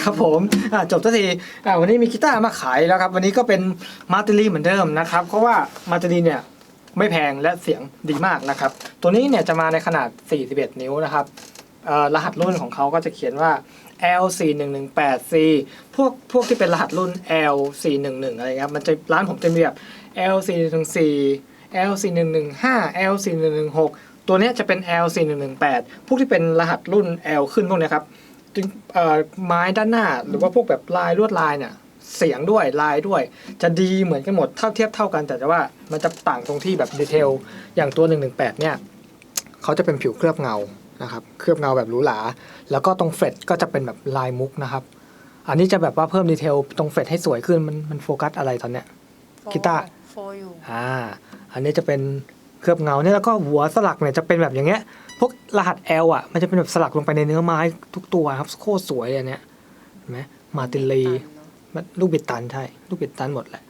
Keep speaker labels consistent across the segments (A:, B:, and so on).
A: ครับผมอะจบสักทีอะวันนี้มีกีตาร์มาขายแล้วครับ วันนี้ก็เป็นมาร์ติลีเหมือนเดิมนะครับ เพราะว่ามาร์ติลีเนี่ยไม่แพงและเสียงดีมากนะครับ ตัวนี้เนี่ยจะมาในขนาด 41 นิ้วนะครับรหัสรุ่นของเขาก็จะเขียนว่า L4118C พวกพวกที่เป็นรหัสรุ่น L411 อะไรครับ มันจะร้านผมจะมีแบบ L414 L4115 L4116 ตัวนี้จะเป็น L4118 พวกที่เป็นรหัสรุ่น L ขึ้นพวกนี้ครับ จึงเอ่อไม้ด้านหน้า หรือว่าพวกแบบลายลวดลายเนี่ย เสียงด้วยลายด้วย จะดีเหมือนกันหมดเท่าเทียบเท่ากันแต่ว่ามันจะต่างตรงที่แบบดีเทลอย่างตัว 118 เนี่ยเขาจะเป็นผิวเคลือบเงานะครับเคลือบเงาแบบหรูหราแล้วก็ตรงเฟรตก็จะเป็นแบบลายมุกนะครับ อันนี้จะแบบว่าเพิ่มดีเทลตรงเฟรตให้สวยขึ้นมันมันโฟกัสอะไรตอนเนี้ย กีตาร์
B: โฟอยู่
A: อ่า อันนี้จะเป็นเคลือบเงาเนี่ยแล้วก็หัวสลักเนี่ยจะเป็นแบบอย่างเงี้ย พวกรหัส L อะ มันจะเป็นแบบสลักลงไปในเนื้อไม้ทุกตัวครับ โคตรสวยเลยอันเนี้ยเห็นไหมมาตินลีมันลูกบิดตันใช่ ลูกบิดตันหมดแหละ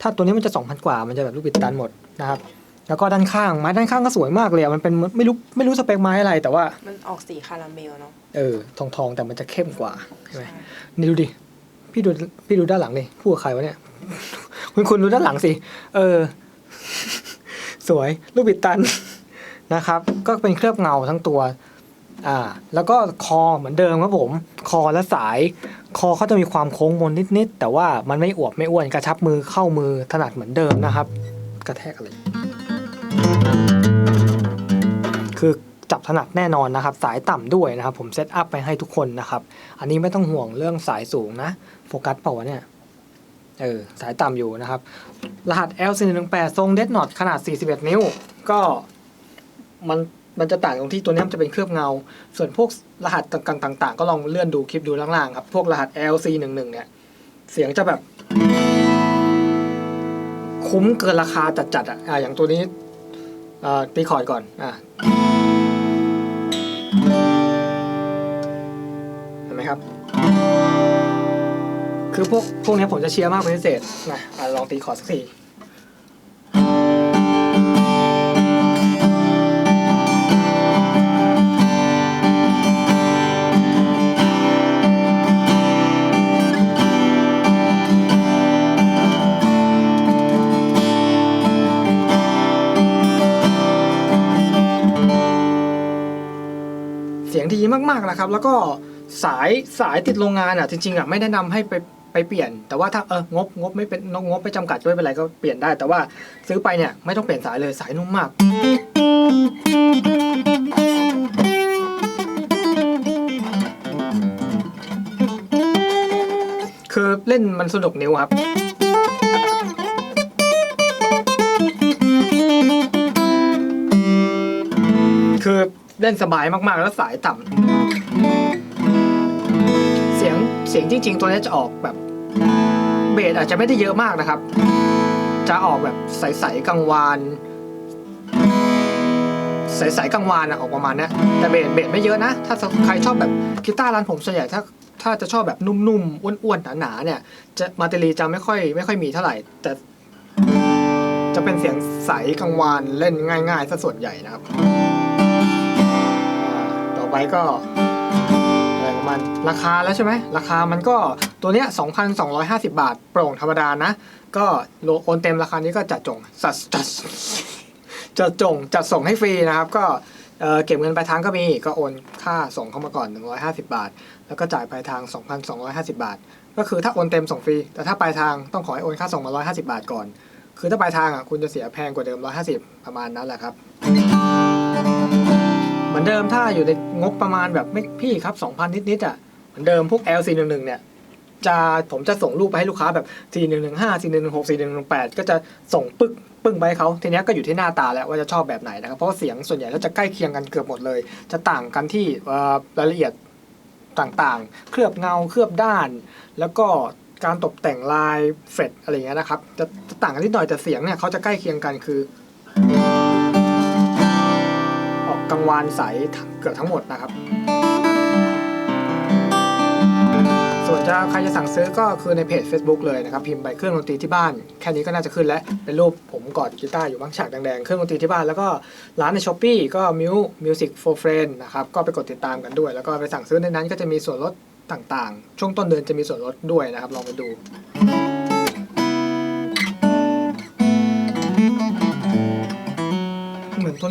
A: ถ้าตัวนี้มันจะ2,000กว่า มันจะแบบลูกบิดตันหมดนะครับ แล้วก็ด้านข้างไม้ด้านข้างก็สวยมากเลยอะมันเป็นไม่รู้ไม่รู้สเปคไม้อะไรแต่ว่า
B: มันออกสีคาราเมลเนาะ
A: เออทองทองๆแต่มันจะเข้มกว่าใช่ไหม
B: ใช่
A: นี่ดูดิ พี่ดูพี่ดูด้านหลังดิพูดกับใครวะเนี่ย คุณคุณดูด้านหลังสิ เออ สวย ลูกบิดตัน นะครับ ก็เป็นเคลือบเงาทั้งตัวอ่าแล้วก็คอเหมือนเดิมครับผม คอและสาย คอเขาจะมีความโค้งมนนิดๆแต่ว่ามันไม่อวบไม่อ้วนกระชับมือเข้ามือถนัดเหมือนเดิมนะครับ กระแทกอะไรคือจับถนัดแน่นอนนะครับ สายต่ำด้วยนะครับ ผมเซตอัพไปให้ทุกคนนะครับ อันนี้ไม่ต้องห่วงเรื่องสายสูงนะ โฟกัสเปล่าวะเนี่ยเออสายต่ำอยู่นะครับ รหัส L418 ทรงเดดนอตขนาด 41 นิ้ว ก็ มันมันจะต่างตรงที่ตัวนี้มันจะเป็นเคลือบเงา ส่วนพวกรหัสต่างๆ ก็ลองเลื่อนดูคลิปดูล่างๆครับ พวกรหัส LC11 เนี่ย เสียงจะแบบ คุ้มเกินราคาจัดๆอะอะอย่างตัวนี้อ่ตีคอร์ดก่อนอะเห็นไหมครับ คือพวกพวกนี้ผมจะเชียร์มากเป็นพิเศษนะะลองตีคอร์ดสักที เสียงดีมากๆนะครับ แล้วก็สายสายติดโรงงานอะจริงๆอะไม่แนะนำให้ไปไปเปลี่ยน แต่ว่าถ้าเอองบงบไม่เป็นงบไม่จำกัดก็ไม่เป็นไรก็เปลี่ยนได้ แต่ว่าซื้อไปเนี่ยไม่ต้องเปลี่ยนสายเลยสายนุ่มมากคือเล่นมันสนุกนิ้วครับ เล่นสบายมากๆ แล้วสายต่ำเสียงเสียงจริง ๆ ตัวนี้จะออกแบบเบสอาจจะไม่ได้เยอะมากนะครับ จะออกแบบใสๆกังวานใสๆกังวานอะออกประมาณนี้แต่เบสเบสไม่เยอะนะ ถ้าใครชอบแบบกีตาร์ร้านผมส่วนใหญ่ถ้าถ้าจะชอบแบบนุ่มๆอ้วนๆหนาๆเนี่ย จะมาเตลีจะไม่ค่อยไม่ค่อยมีเท่าไหร่ แต่จะเป็นเสียงใสกังวานเล่นง่าย ๆซะส่วนใหญ่นะครับ ไปก็อะไรของมันราคาแล้วใช่ไหมราคามันก็ตัวเนี้ย2,250 บาท โปร่งธรรมดานะ ก็โลโอนเต็มราคานี้ก็จัดจงจัดจัดจัดจงจัดส่งให้ฟรีนะครับ ก็เอ่อเก็บเงินปลายทางก็มีก็โอนค่าส่งเข้ามาก่อน 150 บาท แล้วก็จ่ายปลายทาง 2,250 บาท ก็คือถ้าโอนเต็มส่งฟรี แต่ถ้าปลายทางต้องขอให้โอนค่าส่งมา 150 บาทก่อน คือถ้าปลายทางอะคุณจะเสียแพงกว่าเดิม 150 ประมาณนั้นแหละครับ เหมือนเดิมถ้าอยู่ในงบประมาณแบบไม่พี่ครับ 2,000 นิดๆอะเหมือนเดิมพวก L411 เนี่ยจะผมจะส่งรูปไปให้ลูกค้าแบบ 4115 4116 4118 ก็จะส่งปึ๊กปึ้งไปให้เขาทีนี้ก็อยู่ที่หน้าตาแล้วว่าจะชอบแบบไหนนะครับ เพราะเสียงส่วนใหญ่แล้วจะใกล้เคียงกันเกือบหมดเลย จะต่างกันที่รายละเอียดต่างๆ เคลือบเงาเคลือบด้าน แล้วก็การตกแต่งลายเฟรตอะไรเงี้ยนะครับจะต่างกันนิดหน่อยแต่เสียงเนี่ยเขาจะใกล้เคียงกันคือ กังวานใสเกือบทั้งหมดนะครับ ส่วนจะใครจะสั่งซื้อก็คือในเพจ Facebook เลยนะครับพิมพ์ไปเครื่องดนตรีที่บ้าน แค่นี้ก็น่าจะขึ้นแล้วเป็นรูปผมกอดกีตาร์อยู่บ้างฉากแดงๆเครื่องดนตรีที่บ้านแล้วก็ร้านในช้อปปีก็ Mu Music for Friend นะครับก็ไปกดติดตามกันด้วย แล้วก็ไปสั่งซื้อในนั้นก็จะมีส่วนลดต่างๆ ช่วงต้นเดือนจะมีส่วนลดด้วยนะครับ ลองไปดู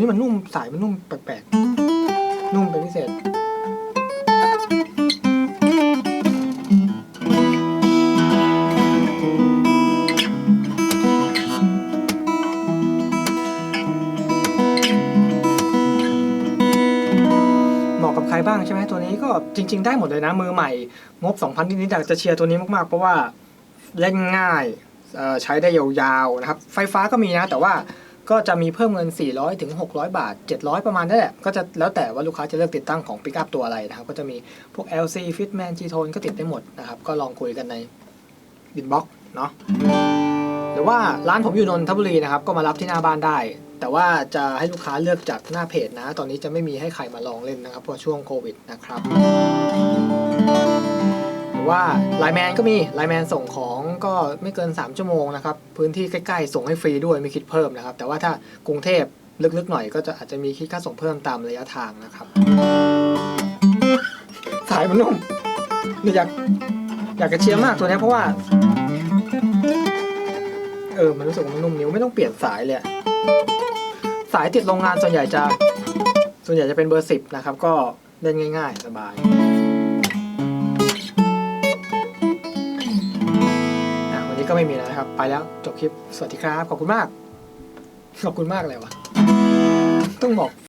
A: นี้มันนุ่มสายมันนุ่มแปลกๆ นุ่มเป็นพิเศษ เหมาะกับใครบ้างใช่ไหมตัวนี้ก็จริง ๆ ได้หมดเลยนะ มือใหม่ งบ 2,000นิดๆอยากจะเชียร์ตัวนี้มากๆ เพราะว่าเล่นง่ายใช้ได้ยาวๆนะครับ ไฟฟ้าก็มีนะ แต่ว่า ก็จะมีเพิ่มเงิน 400ถึง600 บาท 700 ประมาณนั่นแหละก็จะแล้วแต่ว่าลูกค้าจะเลือกติดตั้งของปิกอัพตัวอะไรนะครับ ก็จะมีพวก LC Fitman G-Tone ก็ติดได้หมดนะครับ ก็ลองคุยกันในบินบ็อกเนาะหรือว่าร้านผมอยู่นนทบุรีนะครับ ก็มารับที่หน้าบ้านได้ แต่ว่าจะให้ลูกค้าเลือกจากหน้าเพจนะ ตอนนี้จะไม่มีให้ใครมาลองเล่นนะครับเพราะช่วงโควิดนะครับหรือว่าไลแมนก็มีไลแมนส่งของ ก็ไม่เกิน 3 ชั่วโมงนะครับ พื้นที่ใกล้ๆ ส่งให้ฟรีด้วยไม่คิดเพิ่มนะครับ แต่ว่าถ้ากรุงเทพลึกๆหน่อยก็จะอาจจะมีคิดค่าส่งเพิ่มตามระยะทางนะครับ สายมันนุ่มอยากอยากจะเชียร์มากตัวนี้เพราะว่า เออ มันรู้สึกมันนุ่มนิ้วไม่ต้องเปลี่ยนสายเลยสายติดโรงงานส่วนใหญ่จะ ส่วนใหญ่จะเป็นเบอร์สิบนะครับ ก็เล่นง่าย ๆ สบาย ก็ไม่มีแล้วนะครับ ไปแล้วจบคลิป สวัสดีครับ ขอบคุณมาก ขอบคุณมากเลยวะต้องบอก